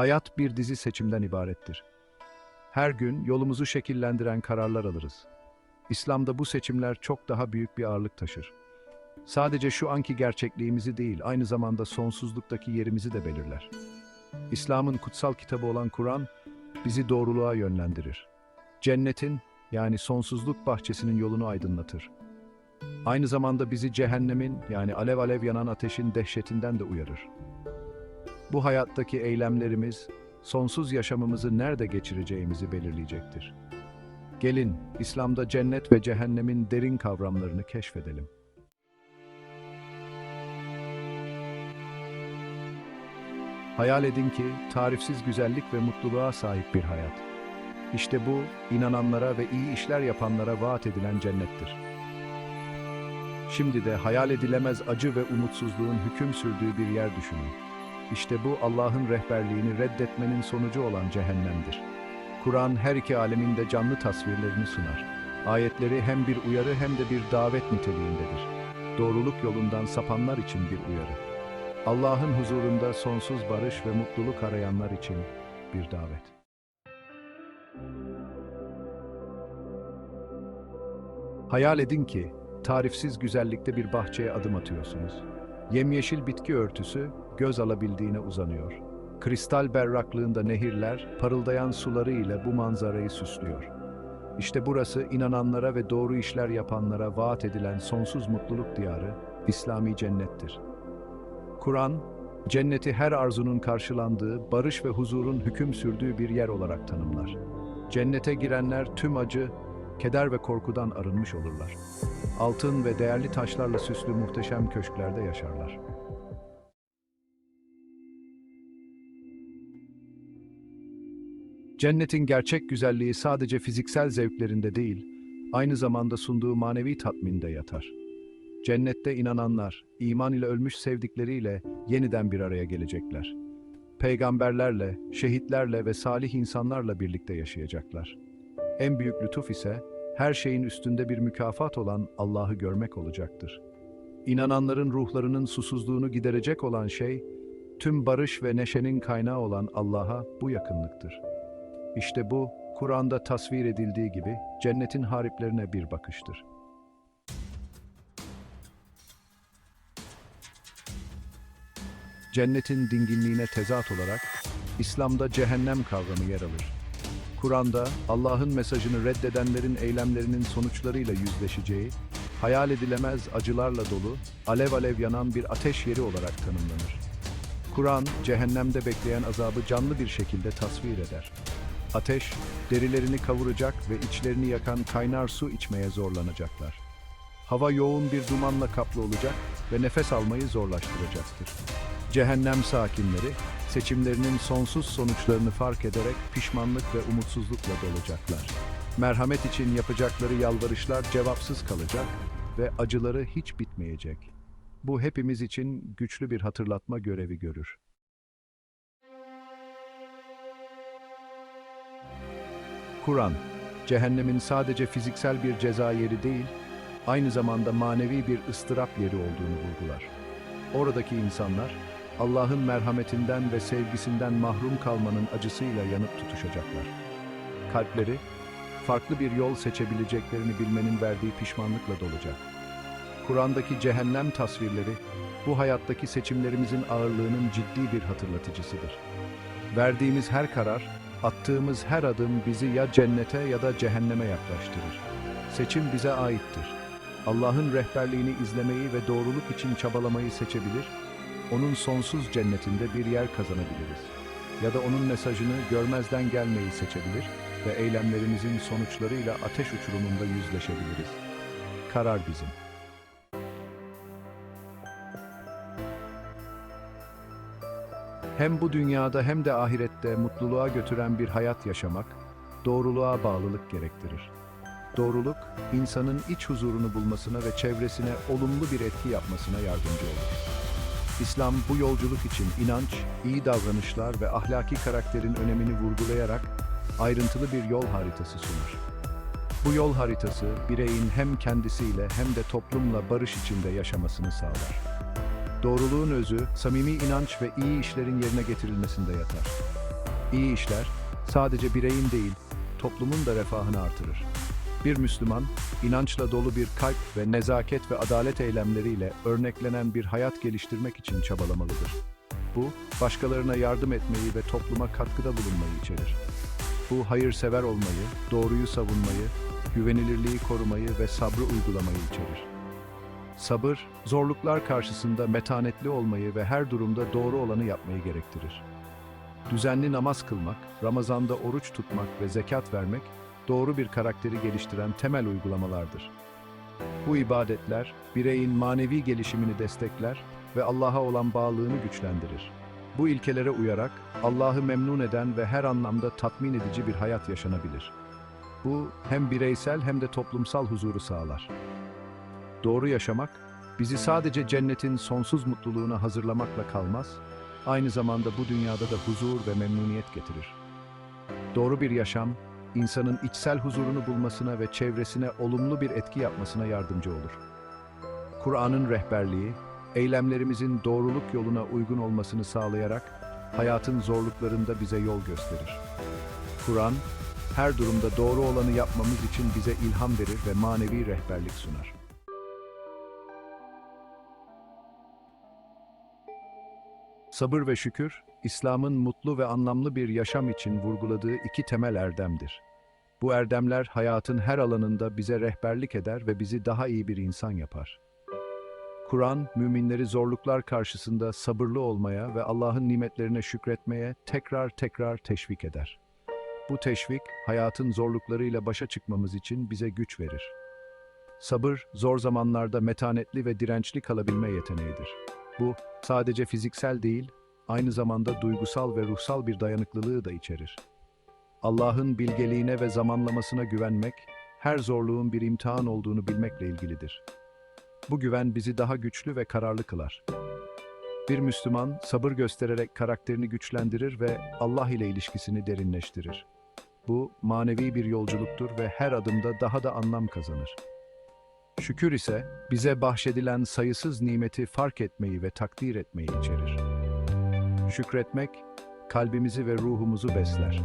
Hayat bir dizi seçimden ibarettir. Her gün yolumuzu şekillendiren kararlar alırız. İslam'da bu seçimler çok daha büyük bir ağırlık taşır. Sadece şu anki gerçekliğimizi değil, aynı zamanda sonsuzluktaki yerimizi de belirler. İslam'ın kutsal kitabı olan Kur'an bizi doğruluğa yönlendirir. Cennetin yani sonsuzluk bahçesinin yolunu aydınlatır. Aynı zamanda bizi cehennemin yani alev alev yanan ateşin dehşetinden de uyarır. Bu hayattaki eylemlerimiz sonsuz yaşamımızı nerede geçireceğimizi belirleyecektir. Gelin İslam'da cennet ve cehennemin derin kavramlarını keşfedelim. Hayal edin ki tarifsiz güzellik ve mutluluğa sahip bir hayat. İşte bu inananlara ve iyi işler yapanlara vaat edilen cennettir. Şimdi de hayal edilemez acı ve umutsuzluğun hüküm sürdüğü bir yer düşünün. İşte bu Allah'ın rehberliğini reddetmenin sonucu olan cehennemdir. Kur'an her iki aleminde canlı tasvirlerini sunar. Ayetleri hem bir uyarı hem de bir davet niteliğindedir. Doğruluk yolundan sapanlar için bir uyarı. Allah'ın huzurunda sonsuz barış ve mutluluk arayanlar için bir davet. Hayal edin ki tarifsiz güzellikte bir bahçeye adım atıyorsunuz. Yemyeşil bitki örtüsü göz alabildiğine uzanıyor. Kristal berraklığında nehirler parıldayan suları ile bu manzarayı süslüyor. İşte burası inananlara ve doğru işler yapanlara vaat edilen sonsuz mutluluk diyarı, İslami cennettir. Kur'an, cenneti her arzunun karşılandığı, barış ve huzurun hüküm sürdüğü bir yer olarak tanımlar. Cennete girenler tüm acı, keder ve korkudan arınmış olurlar. Altın ve değerli taşlarla süslü muhteşem köşklerde yaşarlar. Cennetin gerçek güzelliği sadece fiziksel zevklerinde değil, aynı zamanda sunduğu manevi tatminde yatar. Cennette inananlar, iman ile ölmüş sevdikleriyle yeniden bir araya gelecekler. Peygamberlerle, şehitlerle ve salih insanlarla birlikte yaşayacaklar. En büyük lütuf ise her şeyin üstünde bir mükafat olan Allah'ı görmek olacaktır. İnananların ruhlarının susuzluğunu giderecek olan şey, tüm barış ve neşenin kaynağı olan Allah'a bu yakınlıktır. İşte bu, Kur'an'da tasvir edildiği gibi cennetin hariplerine bir bakıştır. Cennetin dinginliğine tezat olarak İslam'da cehennem kavramı yer alır. Kur'an'da Allah'ın mesajını reddedenlerin eylemlerinin sonuçlarıyla yüzleşeceği, hayal edilemez acılarla dolu, alev alev yanan bir ateş yeri olarak tanımlanır. Kur'an, cehennemde bekleyen azabı canlı bir şekilde tasvir eder. Ateş, derilerini kavuracak ve içlerini yakan kaynar su içmeye zorlanacaklar. Hava yoğun bir dumanla kaplı olacak ve nefes almayı zorlaştıracaktır. Cehennem sakinleri, seçimlerinin sonsuz sonuçlarını fark ederek pişmanlık ve umutsuzlukla dolacaklar. Merhamet için yapacakları yalvarışlar cevapsız kalacak ve acıları hiç bitmeyecek. Bu hepimiz için güçlü bir hatırlatma görevi görür. Kur'an, cehennemin sadece fiziksel bir ceza yeri değil, aynı zamanda manevi bir ıstırap yeri olduğunu vurgular. Oradaki insanlar, Allah'ın merhametinden ve sevgisinden mahrum kalmanın acısıyla yanıp tutuşacaklar. Kalpleri, farklı bir yol seçebileceklerini bilmenin verdiği pişmanlıkla dolacak. Kur'an'daki cehennem tasvirleri, bu hayattaki seçimlerimizin ağırlığının ciddi bir hatırlatıcısıdır. Verdiğimiz her karar, attığımız her adım bizi ya cennete ya da cehenneme yaklaştırır. Seçim bize aittir. Allah'ın rehberliğini izlemeyi ve doğruluk için çabalamayı seçebilir, onun sonsuz cennetinde bir yer kazanabiliriz. Ya da onun mesajını görmezden gelmeyi seçebilir ve eylemlerimizin sonuçlarıyla ateş uçurumunda yüzleşebiliriz. Karar bizim. Hem bu dünyada hem de ahirette mutluluğa götüren bir hayat yaşamak, doğruluğa bağlılık gerektirir. Doğruluk, insanın iç huzurunu bulmasına ve çevresine olumlu bir etki yapmasına yardımcı olur. İslam bu yolculuk için inanç, iyi davranışlar ve ahlaki karakterin önemini vurgulayarak ayrıntılı bir yol haritası sunar. Bu yol haritası bireyin hem kendisiyle hem de toplumla barış içinde yaşamasını sağlar. Doğruluğun özü, samimi inanç ve iyi işlerin yerine getirilmesinde yatar. İyi işler sadece bireyin değil, toplumun da refahını artırır. Bir Müslüman, inançla dolu bir kalp ve nezaket ve adalet eylemleriyle örneklenen bir hayat geliştirmek için çabalamalıdır. Bu, başkalarına yardım etmeyi ve topluma katkıda bulunmayı içerir. Bu, hayırsever olmayı, doğruyu savunmayı, güvenilirliği korumayı ve sabrı uygulamayı içerir. Sabır, zorluklar karşısında metanetli olmayı ve her durumda doğru olanı yapmayı gerektirir. Düzenli namaz kılmak, Ramazan'da oruç tutmak ve zekat vermek, doğru bir karakteri geliştiren temel uygulamalardır. Bu ibadetler, bireyin manevi gelişimini destekler ve Allah'a olan bağlılığını güçlendirir. Bu ilkelere uyarak, Allah'ı memnun eden ve her anlamda tatmin edici bir hayat yaşanabilir. Bu, hem bireysel hem de toplumsal huzuru sağlar. Doğru yaşamak, bizi sadece cennetin sonsuz mutluluğuna hazırlamakla kalmaz, aynı zamanda bu dünyada da huzur ve memnuniyet getirir. Doğru bir yaşam, insanın içsel huzurunu bulmasına ve çevresine olumlu bir etki yapmasına yardımcı olur. Kur'an'ın rehberliği, eylemlerimizin doğruluk yoluna uygun olmasını sağlayarak hayatın zorluklarında bize yol gösterir. Kur'an, her durumda doğru olanı yapmamız için bize ilham verir ve manevi rehberlik sunar. Sabır ve şükür, İslam'ın mutlu ve anlamlı bir yaşam için vurguladığı iki temel erdemdir. Bu erdemler hayatın her alanında bize rehberlik eder ve bizi daha iyi bir insan yapar. Kur'an, müminleri zorluklar karşısında sabırlı olmaya ve Allah'ın nimetlerine şükretmeye tekrar tekrar teşvik eder. Bu teşvik, hayatın zorluklarıyla başa çıkmamız için bize güç verir. Sabır, zor zamanlarda metanetli ve dirençli kalabilme yeteneğidir. Bu, sadece fiziksel değil, aynı zamanda duygusal ve ruhsal bir dayanıklılığı da içerir. Allah'ın bilgeliğine ve zamanlamasına güvenmek, her zorluğun bir imtihan olduğunu bilmekle ilgilidir. Bu güven bizi daha güçlü ve kararlı kılar. Bir Müslüman, sabır göstererek karakterini güçlendirir ve Allah ile ilişkisini derinleştirir. Bu, manevi bir yolculuktur ve her adımda daha da anlam kazanır. Şükür ise bize bahşedilen sayısız nimeti fark etmeyi ve takdir etmeyi içerir. Şükretmek, kalbimizi ve ruhumuzu besler.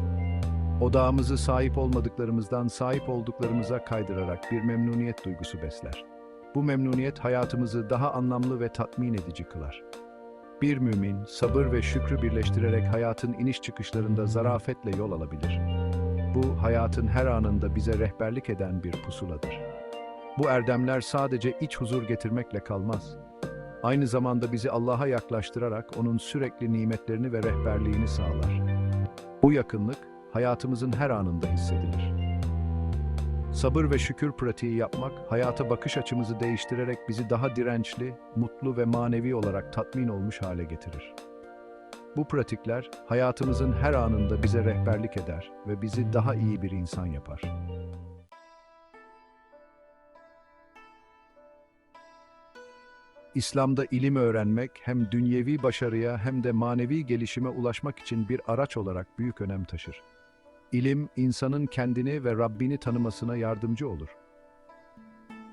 Odağımızı sahip olmadıklarımızdan sahip olduklarımıza kaydırarak bir memnuniyet duygusu besler. Bu memnuniyet hayatımızı daha anlamlı ve tatmin edici kılar. Bir mümin, sabır ve şükrü birleştirerek hayatın iniş çıkışlarında zarafetle yol alabilir. Bu, hayatın her anında bize rehberlik eden bir pusuladır. Bu erdemler sadece iç huzur getirmekle kalmaz. Aynı zamanda bizi Allah'a yaklaştırarak O'nun sürekli nimetlerini ve rehberliğini sağlar. Bu yakınlık, hayatımızın her anında hissedilir. Sabır ve şükür pratiği yapmak, hayata bakış açımızı değiştirerek bizi daha dirençli, mutlu ve manevi olarak tatmin olmuş hale getirir. Bu pratikler, hayatımızın her anında bize rehberlik eder ve bizi daha iyi bir insan yapar. İslam'da ilim öğrenmek hem dünyevi başarıya hem de manevi gelişime ulaşmak için bir araç olarak büyük önem taşır. İlim, insanın kendini ve Rabbini tanımasına yardımcı olur.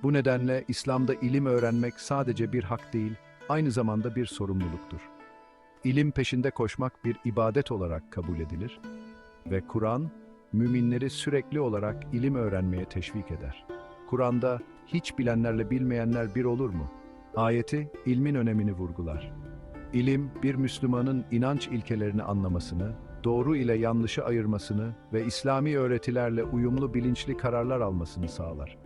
Bu nedenle İslam'da ilim öğrenmek sadece bir hak değil, aynı zamanda bir sorumluluktur. İlim peşinde koşmak bir ibadet olarak kabul edilir ve Kur'an, müminleri sürekli olarak ilim öğrenmeye teşvik eder. Kur'an'da hiç bilenlerle bilmeyenler bir olur mu? Ayeti ilmin önemini vurgular. İlim bir Müslümanın inanç ilkelerini anlamasını, doğru ile yanlışı ayırmasını ve İslami öğretilerle uyumlu bilinçli kararlar almasını sağlar.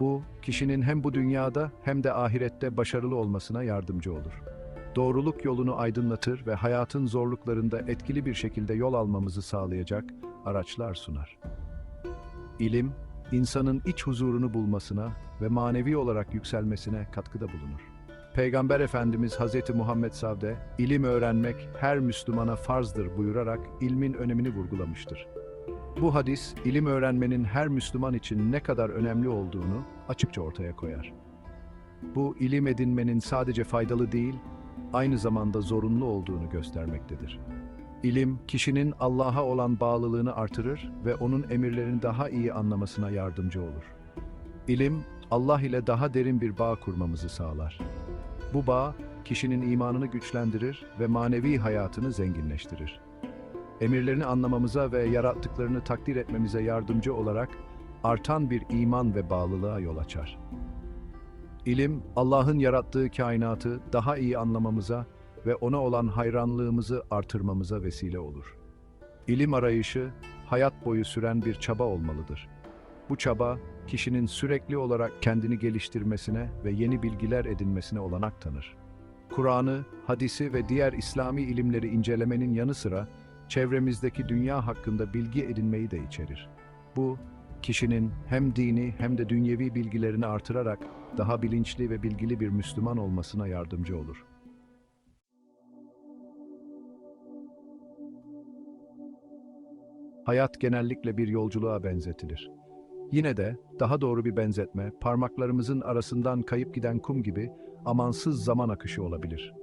Bu, kişinin hem bu dünyada hem de ahirette başarılı olmasına yardımcı olur. Doğruluk yolunu aydınlatır ve hayatın zorluklarında etkili bir şekilde yol almamızı sağlayacak araçlar sunar. İlim, insanın iç huzurunu bulmasına ve manevi olarak yükselmesine katkıda bulunur. Peygamber Efendimiz Hz. Muhammed Savde, ilim öğrenmek her Müslümana farzdır buyurarak ilmin önemini vurgulamıştır. Bu hadis, ilim öğrenmenin her Müslüman için ne kadar önemli olduğunu açıkça ortaya koyar. Bu, ilim edinmenin sadece faydalı değil, aynı zamanda zorunlu olduğunu göstermektedir. İlim, kişinin Allah'a olan bağlılığını artırır ve onun emirlerini daha iyi anlamasına yardımcı olur. İlim, Allah ile daha derin bir bağ kurmamızı sağlar. Bu bağ, kişinin imanını güçlendirir ve manevi hayatını zenginleştirir. emirlerini anlamamıza ve yarattıklarını takdir etmemize yardımcı olarak artan bir iman ve bağlılığa yol açar. İlim, Allah'ın yarattığı kainatı daha iyi anlamamıza ve ona olan hayranlığımızı artırmamıza vesile olur. İlim arayışı, hayat boyu süren bir çaba olmalıdır. Bu çaba, kişinin sürekli olarak kendini geliştirmesine ve yeni bilgiler edinmesine olanak tanır. Kur'an'ı, hadisi ve diğer İslami ilimleri incelemenin yanı sıra, çevremizdeki dünya hakkında bilgi edinmeyi de içerir. Bu, kişinin hem dini hem de dünyevi bilgilerini artırarak daha bilinçli ve bilgili bir Müslüman olmasına yardımcı olur. Hayat genellikle bir yolculuğa benzetilir. Yine de daha doğru bir benzetme, parmaklarımızın arasından kayıp giden kum gibi amansız zaman akışı olabilir.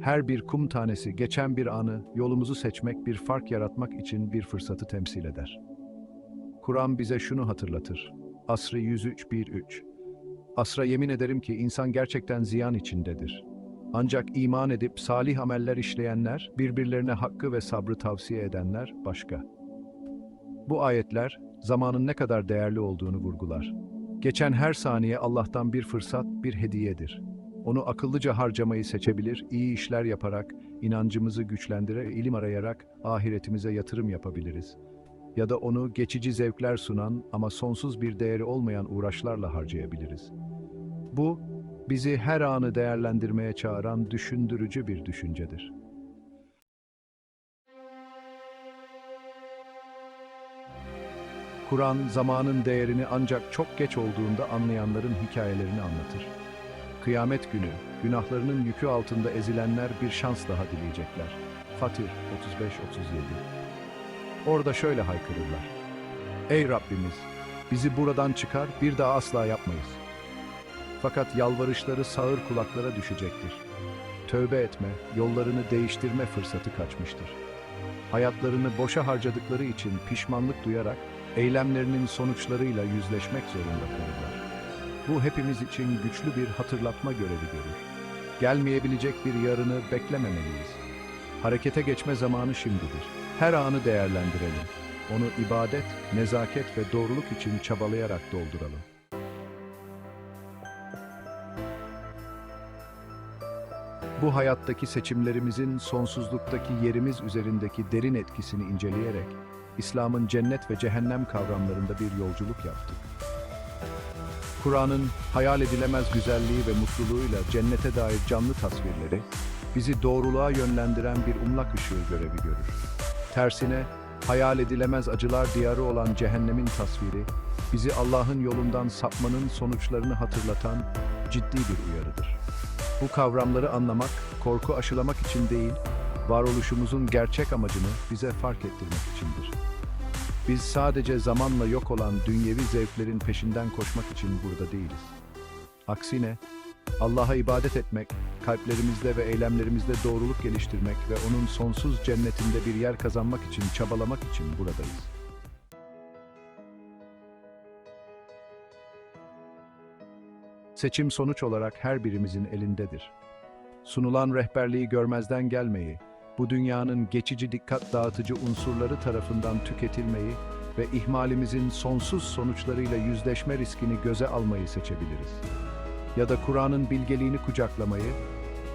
Her bir kum tanesi geçen bir anı, yolumuzu seçmek, bir fark yaratmak için bir fırsatı temsil eder. Kur'an bize şunu hatırlatır. Asr-ı 103 1-3 Asra yemin ederim ki insan gerçekten ziyan içindedir. Ancak iman edip salih ameller işleyenler, birbirlerine hakkı ve sabrı tavsiye edenler başka. Bu ayetler zamanın ne kadar değerli olduğunu vurgular. Geçen her saniye Allah'tan bir fırsat, bir hediyedir. Onu akıllıca harcamayı seçebilir, iyi işler yaparak, inancımızı güçlendirerek, ilim arayarak ahiretimize yatırım yapabiliriz. Ya da onu geçici zevkler sunan ama sonsuz bir değeri olmayan uğraşlarla harcayabiliriz. Bu, bizi her anı değerlendirmeye çağıran düşündürücü bir düşüncedir. Kur'an, zamanın değerini ancak çok geç olduğunda anlayanların hikayelerini anlatır. Kıyamet günü, günahlarının yükü altında ezilenler bir şans daha dileyecekler. Fatih 35-37 Orada şöyle haykırırlar. Ey Rabbimiz! Bizi buradan çıkar, bir daha asla yapmayız. Fakat yalvarışları sağır kulaklara düşecektir. Tövbe etme, yollarını değiştirme fırsatı kaçmıştır. Hayatlarını boşa harcadıkları için pişmanlık duyarak eylemlerinin sonuçlarıyla yüzleşmek zorunda kalırlar. Bu hepimiz için güçlü bir hatırlatma görevi görür. Gelmeyebilecek bir yarını beklememeliyiz. Harekete geçme zamanı şimdidir. Her anı değerlendirelim. Onu ibadet, nezaket ve doğruluk için çabalayarak dolduralım. Bu hayattaki seçimlerimizin sonsuzluktaki yerimiz üzerindeki derin etkisini inceleyerek İslam'ın cennet ve cehennem kavramlarında bir yolculuk yaptık. Kur'an'ın hayal edilemez güzelliği ve mutluluğuyla cennete dair canlı tasvirleri bizi doğruluğa yönlendiren bir umlak ışığı görevi görür. Tersine hayal edilemez acılar diyarı olan cehennemin tasviri bizi Allah'ın yolundan sapmanın sonuçlarını hatırlatan ciddi bir uyarıdır. Bu kavramları anlamak, korku aşılamak için değil, varoluşumuzun gerçek amacını bize fark ettirmek içindir. Biz sadece zamanla yok olan dünyevi zevklerin peşinden koşmak için burada değiliz. Aksine Allah'a ibadet etmek, kalplerimizde ve eylemlerimizde doğruluk geliştirmek ve O'nun sonsuz cennetinde bir yer kazanmak için çabalamak için buradayız. Seçim sonuç olarak her birimizin elindedir. Sunulan rehberliği görmezden gelmeyi, bu dünyanın geçici dikkat dağıtıcı unsurları tarafından tüketilmeyi ve ihmalimizin sonsuz sonuçlarıyla yüzleşme riskini göze almayı seçebiliriz. Ya da Kur'an'ın bilgeliğini kucaklamayı,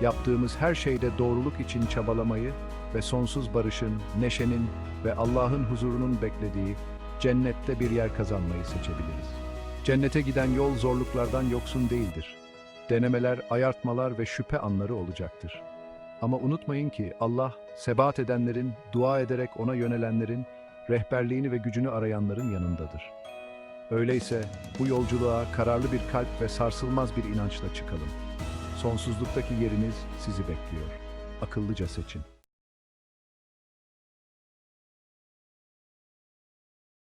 yaptığımız her şeyde doğruluk için çabalamayı ve sonsuz barışın, neşenin ve Allah'ın huzurunun beklediği cennette bir yer kazanmayı seçebiliriz. Cennete giden yol zorluklardan yoksun değildir. Denemeler, ayartmalar ve şüphe anları olacaktır. Ama unutmayın ki Allah, sebat edenlerin, dua ederek ona yönelenlerin, rehberliğini ve gücünü arayanların yanındadır. Öyleyse bu yolculuğa kararlı bir kalp ve sarsılmaz bir inançla çıkalım. Sonsuzluktaki yeriniz sizi bekliyor. Akıllıca seçin.